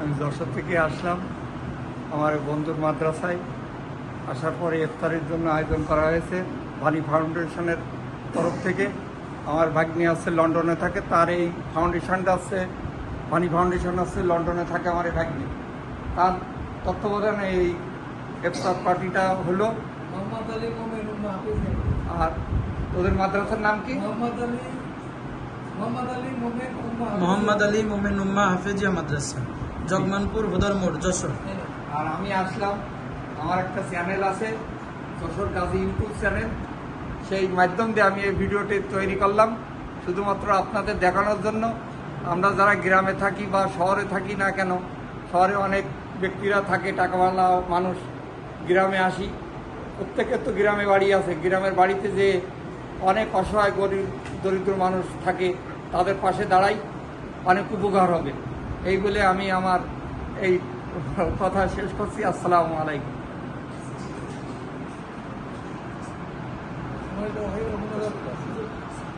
আমি যশোর থেকে আসলাম আমার বন্ধুর মাদ্রাসায়। আসার পরে ইফতারের জন্য আয়োজন করা হয়েছে ভানি ফাউন্ডেশনের তরফ থেকে। আমার ভাগ্নি আছে, লন্ডনে থাকে, তার এই ফাউন্ডেশনটা আছে ভানি ফাউন্ডেশন আছে, লন্ডনে থাকে আমার এই ভাগ্নি। তার তত্ত্বাবধানে এই ইফতার পার্টিটা হলো। মোহাম্মদ আলী আর তোদের মাদ্রাসার নাম কি? মোহাম্মদ আলী মোহাম্মদ আলী মোমেন উম্মা হাফিজ। মোহাম্মদ আলী মোমেন উম্মা হাফেজিয়া মাদ্রাসা জগমানপুর হুদার মোড় যশোর। আর আমি আসলাম আমার একটা চ্যানেল আছে যশোর গাজী ইউটিউব চ্যানেল সেই মাধ্যম দিয়ে আমি এই ভিডিওটি তৈরি করলাম শুধুমাত্র আপনাদের দেখানোর জন্য। আমরা যারা গ্রামে থাকি বা শহরে থাকি না কেন শহরে অনেক ব্যক্তিরা থাকে টাকাওয়ালা মানুষ। গ্রামে আসি প্রত্যেকের তো গ্রামে বাড়ি আছে। গ্রামের বাড়িতে যে অনেক অসহায়, গরিব, দরিদ্র মানুষ থাকে, তাদের পাশে দাঁড়াই অনেক উপকার হবে। এই বলে আমি আমার এই কথা শেষ করছি। আসসালামু আলাইকুম। হয়ে অনুমোদন